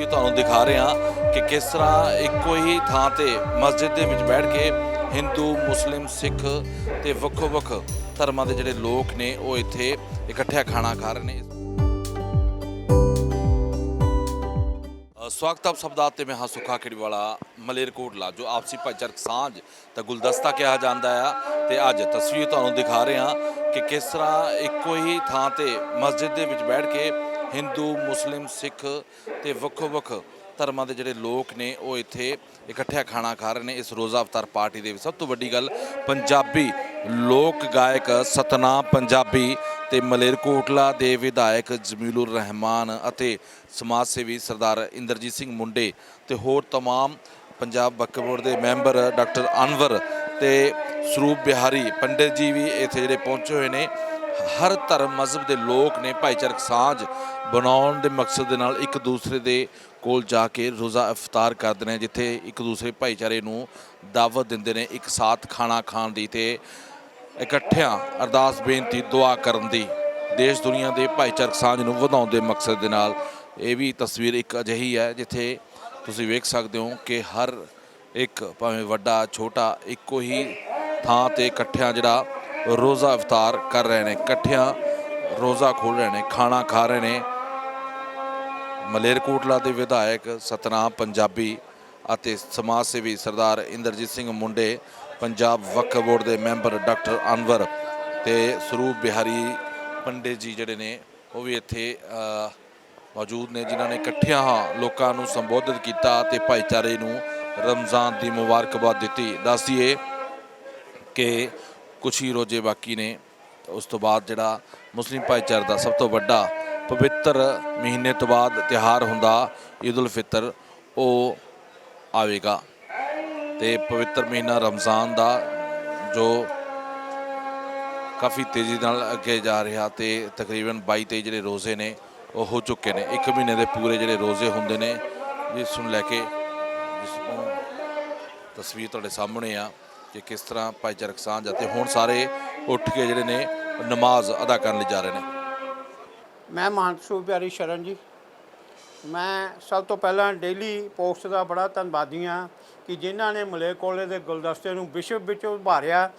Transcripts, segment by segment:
ਤਸਵੀਰ ਤੁਹਾਨੂੰ ਦਿਖਾ ਰਹੇ ਹਾਂ ਕਿ ਕਿਸ ਤਰ੍ਹਾਂ ਇੱਕੋ ਹੀ ਥਾਂ ਤੇ ਮਸਜਿਦ ਦੇ ਵਿੱਚ ਬੈਠ ਕੇ ਹਿੰਦੂ ਮੁਸਲਿਮ ਸਿੱਖ ਤੇ ਵੱਖੋ ਵੱਖ ਧਰਮਾਂ ਦੇ ਜਿਹੜੇ ਲੋਕ ਨੇ ਉਹ ਇੱਥੇ ਇਕੱਠਿਆ ਖਾਣਾ ਖਾ ਰਹੇ ਨੇ। ਸਵਾਗਤ ਆਪ ਸਭ ਦਾ, ਤੇ ਮੈਂ ਹਾਂ ਸੁਖਾ ਖੇੜੀਵਾਲਾ ਮਲੇਰਕੋਟਲਾ ਜੋ ਆਪਸੀ ਭਾਈਚਾਰਕ ਸਾਂਝ ਤਾਂ ਗੁਲਦਸਤਾ ਕਿਹਾ ਜਾਂਦਾ ਆ। ਤੇ ਅੱਜ ਤਸਵੀਰ ਤੁਹਾਨੂੰ ਦਿਖਾ ਰਹੇ ਹਾਂ ਕਿ ਕਿਸ ਤਰ੍ਹਾਂ ਇੱਕੋ ਹੀ ਥਾਂ ਤੇ ਮਸਜਿਦ ਦੇ ਵਿੱਚ ਬੈਠ ਕੇ ਹਿੰਦੂ ਮੁਸਲਿਮ ਸਿੱਖ ਤੇ ਵੱਖੋ ਵੱਖ ਧਰਮਾਂ ਦੇ ਜਿਹੜੇ ਲੋਕ ਨੇ ਉਹ ਇੱਥੇ ਇਕੱਠਿਆ ਖਾਣਾ ਖਾ ਰਹੇ ਨੇ ਇਸ ਰੋਜ਼ਾ ਅਵਤਾਰ ਪਾਰਟੀ ਦੇ ਵਿੱਚ ਸਭ ਤੋਂ ਵੱਡੀ ਗੱਲ ਪੰਜਾਬੀ ਲੋਕ ਗਾਇਕ ਸਤਨਾਮ ਪੰਜਾਬੀ ਤੇ ਮਲੇਰਕੋਟਲਾ ਦੇ ਵਿਧਾਇਕ ਜਮੀਲੁਰ ਰਹਿਮਾਨ ਅਤੇ ਸਮਾਜ ਸੇਵੀ ਸਰਦਾਰ ਇੰਦਰਜੀਤ ਸਿੰਘ ਮੁੰਡੇ ਤੇ ਹੋਰ तमाम ਪੰਜਾਬ ਵਕਫ ਬੋਰਡ ਦੇ ਮੈਂਬਰ ਡਾਕਟਰ ਅਨਵਰ ਤੇ ਸਰੂਪ ਬਿਹਾਰੀ ਪੰਡਿਤ ਜੀ ਵੀ ਇੱਥੇ ਜਿਹੜੇ ਪਹੁੰਚੇ ਹੋਏ ਨੇ ਹਰ ਧਰਮ ਮਜ਼ਹਬ ਦੇ ਲੋਕ ਨੇ ਭਾਈਚਾਰਕ ਸਾਂਝ ਬਣਾਉਣ ਦੇ ਮਕਸਦ ਦੇ ਨਾਲ ਇੱਕ ਦੂਸਰੇ ਦੇ ਕੋਲ ਜਾ ਕੇ ਰੋਜ਼ਾ ਇਫਤਾਰ ਕਰਦੇ ਨੇ, ਜਿੱਥੇ ਇੱਕ ਦੂਸਰੇ ਭਾਈਚਾਰੇ ਨੂੰ ਦਾਵਤ ਦਿੰਦੇ ਨੇ, ਇੱਕ ਸਾਥ ਖਾਣਾ ਖਾਣ ਦੀ ਤੇ ਇਕੱਠਿਆਂ ਅਰਦਾਸ, ਬੇਨਤੀ, ਦੁਆ ਕਰਨ ਦੀ। ਦੇਸ਼ ਦੁਨੀਆ ਦੇ ਭਾਈਚਾਰਕ ਸਾਂਝ ਨੂੰ ਵਧਾਉਣ ਦੇ ਮਕਸਦ ਦੇ ਨਾਲ ਇਹ ਵੀ ਤਸਵੀਰ ਇੱਕ ਅਜਿਹੀ ਹੈ, ਜਿੱਥੇ ਤੁਸੀਂ ਵੇਖ ਸਕਦੇ ਹੋ ਕਿ ਹਰ ਇੱਕ, ਭਾਵੇਂ ਵੱਡਾ, ਛੋਟਾ, ਇੱਕੋ ਹੀ ਥਾਂ ਤੇ ਇਕੱਠਿਆਂ ਜਿਹੜਾ ਰੋਜ਼ਾ ਇਫਤਾਰ ਕਰ ਰਹੇ ਨੇ, ਇਕੱਠਿਆਂ ਰੋਜ਼ਾ ਖੋਲ ਰਹੇ ਨੇ, ਖਾਣਾ ਖਾ ਰਹੇ ਨੇ। ਮਲੇਰਕੋਟਲਾ ਦੇ ਵਿਧਾਇਕ ਸਤਨਾਮ ਪੰਜਾਬੀ ਅਤੇ ਸਮਾਜ ਸੇਵੀ ਸਰਦਾਰ ਇੰਦਰਜੀਤ ਸਿੰਘ ਮੁੰਡੇ ਪੰਜਾਬ ਵਕਫ ਬੋਰਡ ਦੇ ਮੈਂਬਰ ਡਾਕਟਰ ਅਨਵਰ ਤੇ ਸਰੂਪ ਬਿਹਾਰੀ ਪੰਡੇ ਜੀ ਜਿਹੜੇ ਨੇ, ਉਹ ਵੀ ਇੱਥੇ ਮੌਜੂਦ ਨੇ, ਜਿਨ੍ਹਾਂ ਨੇ ਇਕੱਠਿਆਂ ਲੋਕਾਂ ਨੂੰ ਸੰਬੋਧਿਤ ਕੀਤਾ ਤੇ ਭਾਈਚਾਰੇ ਨੂੰ ਰਮਜ਼ਾਨ ਦੀ ਮੁਬਾਰਕਬਾਦ ਦਿੱਤੀ। ਦੱਸੀਏ ਕਿ ਕੁਛ ਹੀ ਰੋਜ਼ੇ ਬਾਕੀ ਨੇ, ਉਸ ਤੋਂ ਬਾਅਦ ਜਿਹੜਾ ਮੁਸਲਿਮ ਭਾਈਚਾਰੇ ਦਾ ਸਭ ਤੋਂ ਵੱਡਾ ਪਵਿੱਤਰ ਮਹੀਨੇ ਤੋਂ ਬਾਅਦ ਤਿਹਾਰ ਹੁੰਦਾ, ਈਦ ਉਲ ਫਿਤਰ, ਉਹ ਆਵੇਗਾ। ਤੇ ਪਵਿੱਤਰ ਮਹੀਨਾ ਰਮਜ਼ਾਨ ਦਾ, ਜੋ ਕਾਫੀ ਤੇਜ਼ੀ ਨਾਲ ਅੱਗੇ ਜਾ ਰਿਹਾ ਤੇ ਤਕਰੀਬਨ 22 ਤੇ ਜਿਹੜੇ ਰੋਜ਼ੇ ਨੇ, ਉਹ ਹੋ ਚੁੱਕੇ ਨੇ। ਇੱਕ ਮਹੀਨੇ ਦੇ ਪੂਰੇ ਜਿਹੜੇ ਰੋਜ਼ੇ ਹੁੰਦੇ ਨੇ ਜਿਸ ਨੂੰ ਲੈ ਕੇ ਜਿਸ ਨੂੰ ਤਸਵੀਰ ਤੁਹਾਡੇ ਸਾਹਮਣੇ ਆ ਕਿ ਕਿਸ ਤਰ੍ਹਾਂ ਭਾਈਚਾਰਕ ਸਾਂਝ ਅਤੇ ਹੁਣ ਸਾਰੇ ਉੱਠ ਕੇ ਜਿਹੜੇ ਨੇ, ਨਮਾਜ਼ ਅਦਾ ਕਰਨ ਲਈ ਜਾ ਰਹੇ ਨੇ। ਮੈਂ ਮਹੰਤ ਸੂਬ ਪਿਆਰੀ ਸ਼ਰਨ ਜੀ। ਮੈਂ ਸਭ ਤੋਂ ਪਹਿਲਾਂ ਡੇਲੀ ਪੋਸਟ ਦਾ ਬੜਾ ਧੰਨਵਾਦੀ ਹਾਂ ਕਿ ਜਿਨ੍ਹਾਂ ਨੇ ਮਲੇਰਕੋਟਲੇ ਦੇ ਗੁਲਦਸਤੇ ਨੂੰ ਵਿਸ਼ਵ ਵਿੱਚ ਉਭਾਰਿਆ।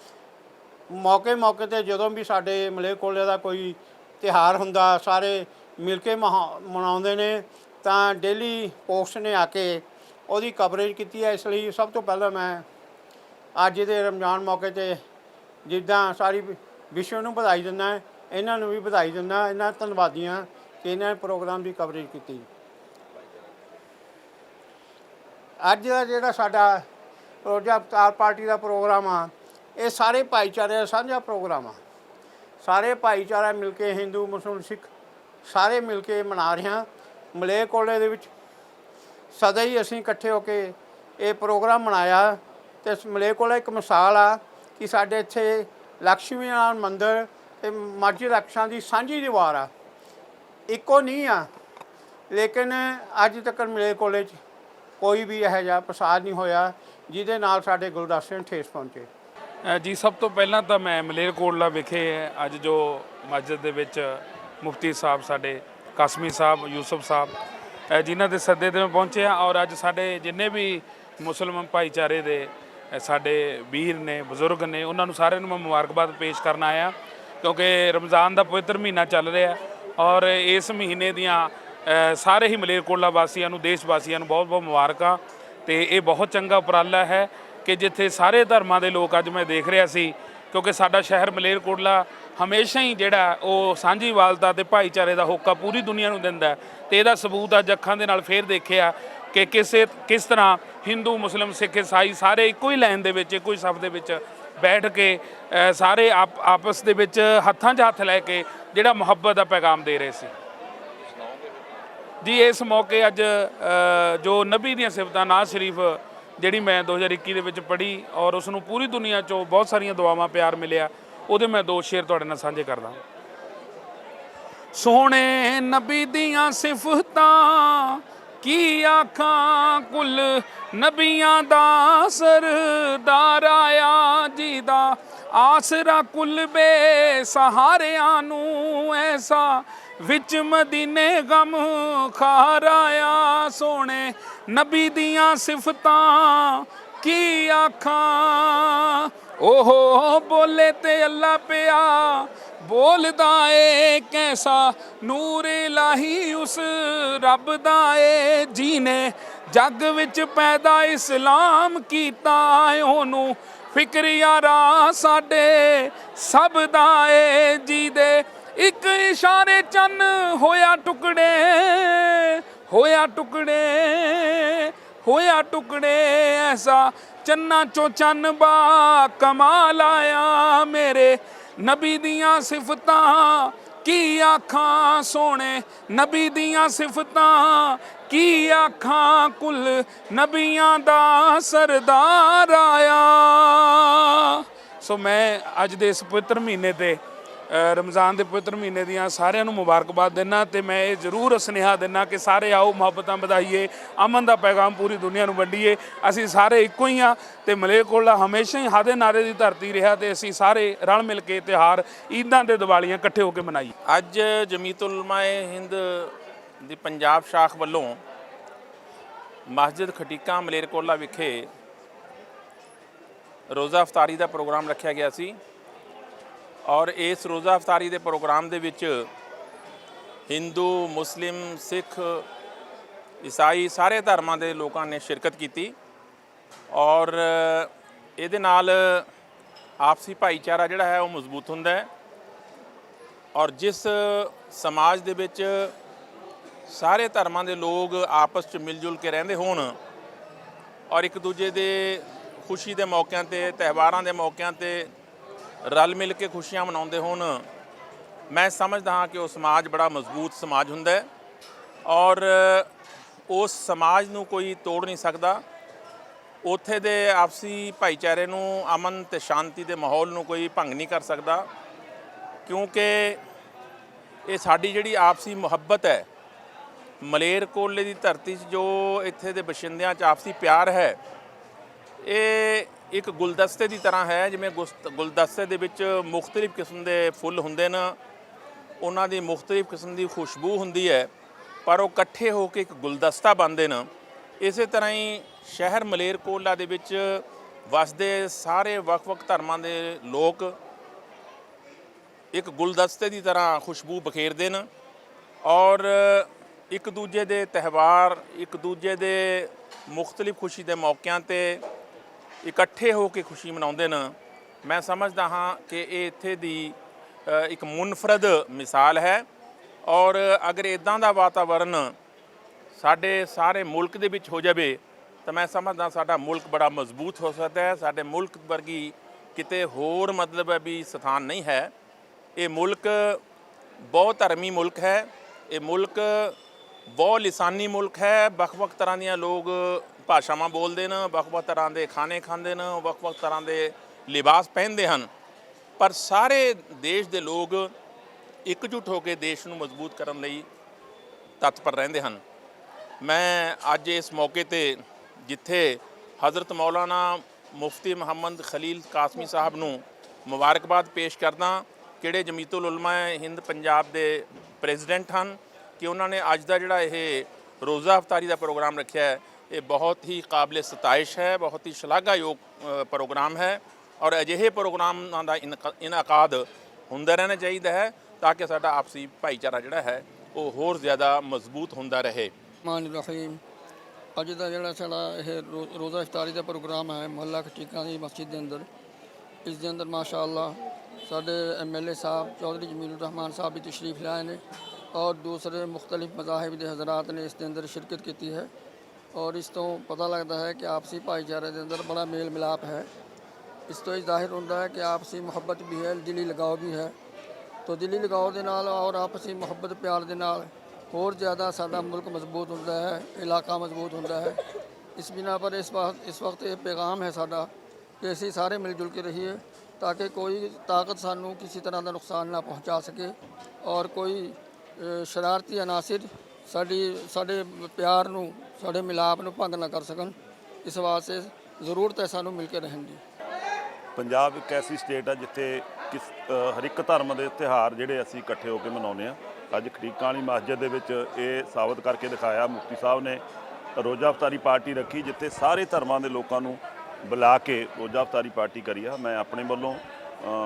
ਮੌਕੇ ਮੌਕੇ ਤੇ ਜਦੋਂ ਵੀ ਸਾਡੇ ਮਲੇਰਕੋਟਲੇ ਦਾ ਕੋਈ ਤਿਹਾਰ ਹੁੰਦਾ, ਸਾਰੇ ਮਿਲ ਕੇ ਮਹਾ- ਮਨਾਉਂਦੇ ਨੇ, ਤਾਂ ਡੇਲੀ ਪੋਸਟ ਨੇ ਆ ਕੇ ਉਹਦੀ ਕਵਰੇਜ ਕੀਤੀ ਹੈ। ਇਸ ਲਈ ਸਭ ਤੋਂ ਪਹਿਲਾਂ ਮੈਂ ਅੱਜ ਦੇ ਰਮਜ਼ਾਨ ਮੌਕੇ ਤੇ ਜਿੱਦਾਂ ਸਾਰੀ ਵਿਸ਼ਵ ਨੂੰ ਵਧਾਈ ਦਿੰਦਾ ਇਹਨਾਂ ਨੂੰ ਵੀ ਵਧਾਈ ਦਿੰਦਾ, ਇਹਨਾਂ ਧੰਨਵਾਦੀਆਂ ਕਿ ਇਹਨਾਂ ਨੇ ਪ੍ਰੋਗਰਾਮ ਦੀ ਕਵਰੇਜ ਕੀਤੀ। ਅੱਜ ਦਾ ਜਿਹੜਾ ਸਾਡਾ ਰੋਜ਼ਾ ਅਵਤਾਰ ਪਾਰਟੀ ਦਾ ਪ੍ਰੋਗਰਾਮ ਆ, ਇਹ ਸਾਰੇ ਭਾਈਚਾਰੇ ਦਾ ਸਾਂਝਾ ਪ੍ਰੋਗਰਾਮ ਆ। ਸਾਰੇ ਭਾਈਚਾਰਾ ਮਿਲ ਕੇ ਹਿੰਦੂ, ਮੁਸਲਮਾਨ, ਸਿੱਖ ਸਾਰੇ ਮਿਲ ਕੇ ਮਨਾ ਰਹੇ ਹਾਂ ਮਲੇਰਕੋਟਲੇ ਦੇ ਵਿੱਚ। ਸਦਾ ਹੀ ਅਸੀਂ ਇਕੱਠੇ ਹੋ ਕੇ ਇਹ ਪ੍ਰੋਗਰਾਮ ਮਨਾਇਆ ਤੇ ਇਸ ਕੋਲੇ ਇੱਕ ਮਿਸਾਲ ਆ ਕਿ ਸਾਡੇ ਇੱਥੇ ਲక్ష్ਮੀ ਨਾਰਾਇਣ ਮੰਦਿਰ ਤੇ ਮਸਜਿਦ ਅਕਸ਼ਾਂ ਦੀ ਸਾਂਝੀ ਦੀਵਾਰ ਆ। ਇੱਕੋ ਨਹੀਂ ਆ। ਲੇਕਿਨ ਅੱਜ ਤੱਕ ਮਲੇਰਕੋਟਲੇ 'ਚ ਕੋਈ ਵੀ ਇਹੋ ਜਿਹਾ ਪ੍ਰਸਾਦ ਨਹੀਂ ਹੋਇਆ ਜਿਹਦੇ ਨਾਲ ਸਾਡੇ ਗੁਰਦਾਸੇ ਨੂੰ ਠੇਸ ਪਹੁੰਚੇ। ਅ, ਜੀ ਸਭ ਤੋਂ ਪਹਿਲਾਂ ਤਾਂ ਮੈਂ ਮਲੇਰਕੋਟਲਾ ਵਿਖੇ ਅੱਜ ਜੋ ਮਸਜਿਦ ਦੇ ਵਿੱਚ ਮੁਫਤੀ ਸਾਹਿਬ ਸਾਡੇ ਕਾਸਮੀ ਸਾਹਿਬ ਯੂਸਫ ਸਾਹਿਬ ਅ, ਜਿਨ੍ਹਾਂ ਦੇ ਸੱਦੇ ਤੇ ਮੈਂ ਪਹੁੰਚਿਆ ਔਰ ਅੱਜ ਸਾਡੇ ਜਿੰਨੇ ਵੀ ਮੁਸਲਮਾਨ ਭਾਈਚਾਰੇ ਦੇ ਅ, ਸਾਡੇ ਵੀਰ ਨੇ ਬਜ਼ੁਰਗ ਨੇ ਉਹਨਾਂ ਨੂੰ ਸਾਰਿਆਂ ਨੂੰ ਮੈਂ ਮੁਬਾਰਕਬਾਦ ਪੇਸ਼ ਕਰਨ ਆਇਆ। ਕਿਉਂਕਿ ਰਮਜ਼ਾਨ ਦਾ ਪਵਿੱਤਰ ਮਹੀਨਾ ਚੱਲ ਰਿਹਾ ਔਰ ਇਸ ਮਹੀਨੇ ਦੀਆਂ ਸਾਰੇ ਹੀ ਮਲੇਰਕੋਟਲਾ ਵਾਸੀਆਂ ਨੂੰ, ਦੇਸ਼ ਵਾਸੀਆਂ ਨੂੰ ਬਹੁਤ ਬਹੁਤ ਮੁਬਾਰਕਾਂ ਤੇ ਇਹ ਬਹੁਤ ਚੰਗਾ ਉਪਰਾਲਾ ਹੈ ਕਿ ਜਿੱਥੇ ਸਾਰੇ ਧਰਮਾਂ ਦੇ ਲੋਕ ਅੱਜ ਮੈਂ ਦੇਖ ਰਿਹਾ ਸੀ, ਕਿਉਂਕਿ ਸਾਡਾ ਸ਼ਹਿਰ ਮਲੇਰਕੋਟਲਾ ਹਮੇਸ਼ਾ ਹੀ ਜਿਹੜਾ ਉਹ ਸਾਂਝੀਵਾਲਤਾ ਤੇ ਭਾਈਚਾਰੇ ਦਾ ਹੋਕਾ ਪੂਰੀ ਦੁਨੀਆ ਨੂੰ ਦਿੰਦਾ ਹੈ ਤੇ ਇਹਦਾ ਸਬੂਤ ਅੱਜ ਅੱਖਾਂ ਦੇ ਨਾਲ ਫੇਰ ਦੇਖਿਆ ਕਿ ਕਿਸੇ, ਕਿਸ ਤਰ੍ਹਾਂ ਹਿੰਦੂ, ਮੁਸਲਿਮ, ਸਿੱਖ, ਇਸਾਈ ਸਾਰੇ ਇੱਕੋ ਹੀ ਲਾਈਨ ਦੇ ਵਿੱਚ, ਇੱਕੋ ਹੀ ਸਫ਼ ਦੇ ਵਿੱਚ ਬੈਠ ਕੇ ਸਾਰੇ ਆਪ- ਆਪਸ ਦੇ ਵਿੱਚ ਹੱਥਾਂ 'ਚ ਹੱਥ ਲੈ ਕੇ ਜਿਹੜਾ ਮੁਹੱਬਤ ਦਾ ਪੈਗਾਮ ਦੇ ਰਹੇ ਸੀ। ਜੀ, ਇਸ ਮੌਕੇ ਅੱਜ ਜੋ ਨਬੀ ਦੀਆਂ ਸਿਫਤਾਂ ਨਾ ਸ਼ਰੀਫ ਜਿਹੜੀ ਮੈਂ 2021 ਦੇ ਵਿੱਚ ਪੜ੍ਹੀ ਔਰ ਉਸ ਨੂੰ ਪੂਰੀ ਦੁਨੀਆ 'ਚੋਂ ਬਹੁਤ ਸਾਰੀਆਂ ਦੁਆਵਾਂ ਪਿਆਰ ਮਿਲਿਆ, ਉਹਦੇ ਮੈਂ ਦੋ ਸ਼ੇਰ ਤੁਹਾਡੇ ਨਾਲ ਸਾਂਝੇ ਕਰਦਾ ਸੋਹਣੇ ਨਬੀ ਦੀਆਂ ਸਿਫਤਾਂ, ਕੀ ਆਖਾਂ ਕੁੱਲ ਨਬੀਆਂ ਦਾ ਸਰਦਾਰ ਆਸਰਾ ਕੁਲ ਬੇ ਸਹਾਰਿਆਂ ਨੂੰ ਐਸਾ ਵਿੱਚ ਮਦੀਨੇ ਗਮ ਖਾਰ ਆਇਆ ਸੋਹਣੇ ਨਬੀ ਦੀਆਂ ਸਿਫਤਾਂ ਕੀ ਆਖਾਂ? ਓਹੋ ਬੋਲੇ ਤੇ ਅੱਲਾ ਪਿਆ, ਬੋਲਦਾ ਏ ਕੈਸਾ? ਨੂਰ ਇਲਾਹੀ ਉਸ ਰੱਬ ਦਾ ਏ ਜੀਨੇ ਜੱਗ ਵਿੱਚ ਪੈਦਾ ਇਸਲਾਮ ਕੀਤਾ ਉਹਨੂੰ। ਫਿਕਰ ਰਾ ਸਾਡੇ, ਸਭ ਦਾ ਏ ਜੀ ਦੇ ਇੱਕ ਇਸ਼ਾਰੇ ਚੰਨ ਹੋਇਆ ਟੁਕੜੇ ਹੋਇਆ ਟੁਕੜੇ ਹੋਇਆ ਟੁਕੜੇ ਐਸਾ। ਚੰਨਾ ਚੋ ਚੰਨ ਬਾ ਕਮਾਲ ਆਇਆ ਮੇਰੇ, ਨਬੀ ਦੀਆਂ ਸਿਫਤਾਂ ਕੀ ਆਖਾਂ ਸੋਹਣੇ ਨਬੀ ਦੀਆਂ ਸਿਫਤਾਂ? ਕੀ ਆਖਾਂ ਕੁੱਲ ਨਬੀਆਂ ਦਾ ਸਰਦਾਰ ਆਇਆ? ਸੋ ਮੈਂ ਅੱਜ ਦੇ ਇਸ ਪਵਿੱਤਰ ਮਹੀਨੇ ਤੇ ਰਮਜ਼ਾਨ ਦੇ ਪਵਿੱਤਰ ਮਹੀਨੇ ਦੀਆਂ ਸਾਰਿਆਂ ਨੂੰ ਮੁਬਾਰਕਬਾਦ ਦਿੰਦਾ ਤੇ ਮੈਂ ਇਹ ਜ਼ਰੂਰ ਸੁਨੇਹਾ ਦਿੰਦਾ ਕਿ ਸਾਰੇ ਆਓ, ਮੁਹੱਬਤਾਂ ਵਧਾਈਏ, ਅਮਨ ਦਾ ਪੈਗਾਮ ਪੂਰੀ ਦੁਨੀਆ ਨੂੰ ਵੰਡੀਏ। ਅਸੀਂ ਸਾਰੇ ਇੱਕੋ ਹੀ ਆ ਤੇ ਮਲੇਰਕੋਟਲਾ ਹਮੇਸ਼ਾ ਹੀ ਹਾਦੇ ਨਾਰੇ ਦੀ ਧਰਤੀ ਰਿਹਾ ਤੇ ਅਸੀਂ ਸਾਰੇ ਰਲ ਮਿਲ ਕੇ ਤਿਉਹਾਰ ਈਦਾਂ ਦੇ ਦੀਵਾਲੀਆਂ ਇਕੱਠੇ ਹੋ ਕੇ ਮਨਾਈਏ। ਅੱਜ ਜਮੀਅਤੁਲ ਉਲਮਾਏ ਹਿੰਦ ਦੀ ਪੰਜਾਬ ਸ਼ਾਖ ਵੱਲੋਂ ਮਸਜਿਦ ਖਟੀਕਾ ਮਲੇਰਕੋਟਲਾ ਵਿਖੇ ਰੋਜ਼ਾ ਇਫਤਾਰੀ ਦਾ ਪ੍ਰੋਗਰਾਮ ਰੱਖਿਆ ਗਿਆ ਸੀ। ਔਰ ਇਸ ਰੋਜ਼ਾ ਇਫਤਾਰੀ ਦੇ ਪ੍ਰੋਗਰਾਮ ਦੇ ਵਿੱਚ ਹਿੰਦੂ, ਮੁਸਲਿਮ, ਸਿੱਖ, ਈਸਾਈ ਸਾਰੇ ਧਰਮਾਂ ਦੇ ਲੋਕਾਂ ਨੇ ਸ਼ਿਰਕਤ ਕੀਤੀ ਔਰ ਇਹਦੇ ਨਾਲ ਆਪਸੀ ਭਾਈਚਾਰਾ ਜਿਹੜਾ ਹੈ ਉਹ ਮਜ਼ਬੂਤ ਹੁੰਦਾ ਹੈ ਔਰ ਜਿਸ ਸਮਾਜ ਦੇ ਵਿੱਚ ਸਾਰੇ ਧਰਮਾਂ ਦੇ ਲੋਕ ਆਪਸ 'ਚ ਮਿਲ ਜੁਲ ਕੇ ਰਹਿੰਦੇ ਹੋਣ ਔਰ ਇੱਕ ਦੂਜੇ ਦੇ ਖੁਸ਼ੀ ਦੇ ਮੌਕਿਆਂ ਤੇ, ਤਿਉਹਾਰਾਂ ਦੇ ਮੌਕਿਆਂ ਤੇ ਰਲ ਮਿਲ ਕੇ ਖੁਸ਼ੀਆਂ ਮਨਾਉਂਦੇ ਹੋਣ, ਮੈਂ ਸਮਝਦਾ ਹਾਂ ਕਿ ਉਹ ਸਮਾਜ ਬੜਾ ਮਜ਼ਬੂਤ ਸਮਾਜ ਹੁੰਦਾ ਹੈ ਔਰ ਉਸ ਸਮਾਜ ਨੂੰ ਕੋਈ ਤੋੜ ਨਹੀਂ ਸਕਦਾ। ਉੱਥੇ ਦੇ ਆਪਸੀ ਭਾਈਚਾਰੇ ਨੂੰ ਅਮਨ ਤੇ ਸ਼ਾਂਤੀ ਦੇ ਮਾਹੌਲ ਨੂੰ ਕੋਈ ਭੰਗ ਨਹੀਂ ਕਰ ਸਕਦਾ, ਕਿਉਂਕਿ ਇਹ ਸਾਡੀ ਜਿਹੜੀ ਆਪਸੀ ਮੁਹੱਬਤ ਹੈ, ਮਲੇਰ ਕੋਲੇ ਦੀ ਧਰਤੀ 'ਚ ਜੋ ਇੱਥੇ ਦੇ ਬਸ਼ਿੰਦਿਆਂ 'ਚ ਆਪਸੀ ਪਿਆਰ ਹੈ, ਇਹ ਇੱਕ ਗੁਲਦਸਤੇ ਦੀ ਤਰ੍ਹਾਂ ਹੈ, ਜਿਵੇਂ ਗੁਸਤ- ਗੁਲਦਸਤੇ ਦੇ ਵਿੱਚ ਮੁxtਲਿਫ ਕਿਸਮ ਦੇ ਫੁੱਲ ਹੁੰਦੇ ਨੇ, ਉਹਨਾਂ ਦੀ ਮੁxtਲਿਫ ਕਿਸਮ ਦੀ ਖੁਸ਼ਬੂ ਹੁੰਦੀ ਹੈ, ਪਰ ਉਹ ਇਕੱਠੇ ਹੋ ਕੇ ਇੱਕ ਗੁਲਦਸਤਾ ਬਣਦੇ ਨੇ। ਇਸੇ ਤਰ੍ਹਾਂ ਹੀ ਸ਼ਹਿਰ ਮਲੇਰਕੋਲਾ ਦੇ ਵਿੱਚ ਵਸਦੇ ਸਾਰੇ ਵੱਖ-ਵੱਖ ਧਰਮਾਂ ਦੇ ਲੋਕ ਇੱਕ ਗੁਲਦਸਤੇ ਦੀ ਤਰ੍ਹਾਂ ਖੁਸ਼ਬੂ ਬਖੇਰਦੇ ਨੇ ਔਰ ਇੱਕ ਦੂਜੇ ਦੇ ਤਿਹਵਾਰ ਇੱਕ ਦੂਜੇ ਦੇ ਮੁxtਲਿਫ ਖੁਸ਼ੀ ਦੇ ਮੌਕਿਆਂ ਤੇ ਇਕੱਠੇ ਹੋ ਕੇ ਖੁਸ਼ੀ ਮਨਾਉਂਦੇ ਨੇ। ਮੈਂ ਸਮਝਦਾ ਹਾਂ ਕਿ ਇਹ ਇੱਥੇ ਦੀ ਇੱਕ ਮੁਨਫਰਦ ਮਿਸਾਲ ਹੈ। ਔਰ ਅਗਰ ਇਦਾਂ ਦਾ ਵਾਤਾਵਰਨ ਸਾਡੇ ਸਾਰੇ ਮੁਲਕ ਦੇ ਵਿੱਚ ਹੋ ਜਾਵੇ, ਤਾਂ ਮੈਂ ਸਮਝਦਾ ਸਾਡਾ ਮੁਲਕ ਬੜਾ ਮਜ਼ਬੂਤ ਹੋ ਸਕਦਾ ਹੈ। ਸਾਡੇ ਮੁਲਕ ਵਰਗੀ ਕਿਤੇ ਹੋਰ ਮਤਲਬ ਹੈ ਵੀ ਸਥਾਨ ਨਹੀਂ ਹੈ। ਇਹ ਮੁਲਕ ਬਹੁਤ ਧਰਮੀ ਮੁਲਕ ਹੈ। ਇਹ ਮੁਲਕ ਬਹੁਤ ਲਿਸਾਨੀ ਮੁਲਕ ਹੈ। ਵੱਖ-ਵੱਖ ਤਰ੍ਹਾਂ ਦੀਆਂ ਲੋਕ ਭਾਸ਼ਾਵਾਂ ਬੋਲਦੇ ਨੇ ਵੱਖ-ਵੱਖ ਤਰ੍ਹਾਂ ਦੇ ਖਾਣੇ ਖਾਂਦੇ ਨੇ ਵੱਖ-ਵੱਖ ਤਰ੍ਹਾਂ ਦੇ ਲਿਬਾਸ ਪਹਿਨਦੇ ਹਨ। ਪਰ ਸਾਰੇ ਦੇਸ਼ ਦੇ ਲੋਕ ਇਕਜੁੱਟ ਹੋ ਕੇ ਦੇਸ਼ ਨੂੰ ਮਜ਼ਬੂਤ ਕਰਨ ਲਈ ਤਤਪਰ ਰਹਿੰਦੇ ਹਨ। ਮੈਂ ਅੱਜ ਇਸ ਮੌਕੇ ਤੇ ਜਿੱਥੇ ਹਜ਼ਰਤ ਮੌਲਾਨਾ ਮੁਫਤੀ ਮੁਹੰਮਦ ਖਲੀਲ ਕਾਸਮੀ ਸਾਹਿਬ ਨੂੰ ਮੁਬਾਰਕਬਾਦ ਪੇਸ਼ ਕਰਦਾ, ਕਿਹੜੇ ਜਮੀਤੁਲ ਉਲਮਾ ਹਿੰਦ ਪੰਜਾਬ ਦੇ ਪ੍ਰੈਜ਼ੀਡੈਂਟ ਹਨ, ਕਿ ਉਹਨਾਂ ਨੇ ਅੱਜ ਦਾ ਜਿਹੜਾ ਇਹ ਰੋਜ਼ਾ ਇਫਤਾਰੀ ਦਾ ਪ੍ਰੋਗਰਾਮ ਰੱਖਿਆ ਹੈ ਇਹ ਬਹੁਤ ਹੀ ਕਾਬਲੇ ਸਤਾਇਸ਼ ਹੈ, ਬਹੁਤ ਹੀ ਸ਼ਲਾਘਾਯੋਗ ਪ੍ਰੋਗਰਾਮ ਹੈ ਔਰ ਅਜਿਹੇ ਪ੍ਰੋਗਰਾਮਾਂ ਦਾ ਇਨਕਾ- ਇਨਕਾਦ ਹੁੰਦਾ ਰਹਿਣਾ ਚਾਹੀਦਾ ਹੈ ਤਾਂ ਕਿ ਸਾਡਾ ਆਪਸੀ ਭਾਈਚਾਰਾ ਜਿਹੜਾ ਹੈ ਉਹ ਹੋਰ ਜ਼ਿਆਦਾ ਮਜ਼ਬੂਤ ਹੁੰਦਾ ਰਹੇ। ਮਾਨ ਰਹੀਮ, ਅੱਜ ਦਾ ਜਿਹੜਾ ਸਾਡਾ ਇਹ ਰੋ- ਰੋਜ਼ਾ ਇਫਤਾਰੀ ਦਾ ਪ੍ਰੋਗਰਾਮ ਹੈ ਮੁਹੱਲਾ ਖਟੀਕਾਂ ਦੀ ਮਸਜਿਦ ਦੇ ਅੰਦਰ, ਇਸ ਦੇ ਅੰਦਰ ਮਾਸ਼ਾਅੱਲਾ ਸਾਡੇ ਐਮਐਲਏ ਸਾਹਿਬ ਚੌਧਰੀ ਜਮੀਲ ਰਹਿਮਾਨ ਸਾਹਿਬ ਵੀ ਤਸ਼ਰੀਫ ਲਾਏ ਨੇ ਔਰ ਦੂਸਰੇ ਮੁxtਲਿਫ ਮਜ਼ਾਹਬ ਦੇ ਹਜ਼ਰਤ ਨੇ ਇਸ ਦੇ ਅੰਦਰ ਸ਼ਿਰਕਤ ਕੀਤੀ ਹੈ। ਔਰ ਇਸ ਤੋਂ ਪਤਾ ਲੱਗਦਾ ਹੈ ਕਿ ਆਪਸੀ ਭਾਈਚਾਰੇ ਦੇ ਅੰਦਰ ਬੜਾ ਮੇਲ ਮਿਲਾਪ ਹੈ। ਇਸ ਤੋਂ ਇਹ ਜ਼ਾਹਿਰ ਹੁੰਦਾ ਹੈ ਕਿ ਆਪਸੀ ਮੁਹੱਬਤ ਵੀ ਹੈ, ਦਿਲੀ ਲਗਾਓ ਵੀ ਹੈ। ਤੋ ਦਿਲੀ ਲਗਾਓ ਦੇ ਨਾਲ ਔਰ ਆਪਸੀ ਮੁਹੱਬਤ, ਪਿਆਰ ਦੇ ਨਾਲ ਹੋਰ ਜ਼ਿਆਦਾ ਸਾਡਾ ਮੁਲਕ ਮਜ਼ਬੂਤ ਹੁੰਦਾ ਹੈ, ਇਲਾਕਾ ਮਜ਼ਬੂਤ ਹੁੰਦਾ ਹੈ। ਇਸ ਬਿਨਾ ਪਰ ਇਸ ਵਕਤ ਇਸ ਵਕਤ ਇਹ ਪੈਗਾਮ ਹੈ ਸਾਡਾ ਕਿ ਅਸੀਂ ਸਾਰੇ ਮਿਲ ਜੁਲ ਕੇ ਰਹੀਏ ਤਾਂ ਕਿ ਕੋਈ ਤਾਕਤ ਸਾਨੂੰ ਕਿਸੇ ਤਰ੍ਹਾਂ ਦਾ ਨੁਕਸਾਨ ਨਾ ਪਹੁੰਚਾ ਸਕੇ ਔਰ ਕੋਈ ਸ਼ਰਾਰਤੀ ਅਨਾਸਰ ਸਾਡੀ, ਸਾਡੇ ਪਿਆਰ ਨੂੰ, ਸਾਡੇ ਮਿਲਾਪ ਨੂੰ ਭੰਗ ਨਾ ਕਰ ਸਕਣ। ਇਸ ਵਾਸਤੇ ਜ਼ਰੂਰਤ ਹੈ ਸਾਨੂੰ ਮਿਲ ਕੇ ਰਹਿਣ ਦੀ। ਪੰਜਾਬ ਇੱਕ ਐਸੀ ਸਟੇਟ ਆ ਜਿੱਥੇ ਕਿਸ ਹਰ ਇੱਕ ਧਰਮ ਦੇ ਤਿਉਹਾਰ ਜਿਹੜੇ ਅਸੀਂ ਇਕੱਠੇ ਹੋ ਕੇ ਮਨਾਉਂਦੇ ਆ ਅੱਜ ਖੜੀਕਾਂ ਵਾਲੀ ਮਸਜਿਦ ਦੇ ਵਿੱਚ ਇਹ ਸਾਬਤ ਕਰਕੇ ਦਿਖਾਇਆ, ਮੁਫਤੀ ਸਾਹਿਬ ਨੇ ਰੋਜ਼ਾ ਅਫਤਾਰੀ ਪਾਰਟੀ ਰੱਖੀ, ਜਿੱਥੇ ਸਾਰੇ ਧਰਮਾਂ ਦੇ ਲੋਕਾਂ ਨੂੰ ਬੁਲਾ ਕੇ ਰੋਜ਼ਾ ਅਫਤਾਰੀ ਪਾਰਟੀ ਕਰੀ ਆ। ਮੈਂ ਆਪਣੇ ਵੱਲੋਂ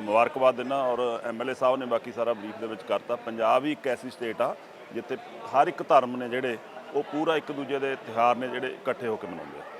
ਮੁਬਾਰਕਬਾਦ ਦਿੰਦਾ ਔਰ ਐਮਐਲਏ ਸਾਹਿਬ ਨੇ ਬਾਕੀ ਸਾਰਾ ਬਰੀਫ ਦੇ ਵਿੱਚ ਕਰਤਾ। ਪੰਜਾਬ ਹੀ ਇੱਕ ਐਸੀ ਸਟੇਟ ਆ ਜਿੱਥੇ ਹਰ ਇੱਕ ਧਰਮ ਨੇ ਜਿਹੜੇ ਉਹ ਪੂਰਾ ਇੱਕ ਦੂਜੇ ਦੇ ਤਿਉਹਾਰ ਨੇ ਜਿਹੜੇ ਇਕੱਠੇ ਹੋ ਕੇ ਮਨਾਉਂਦੇ ਆ।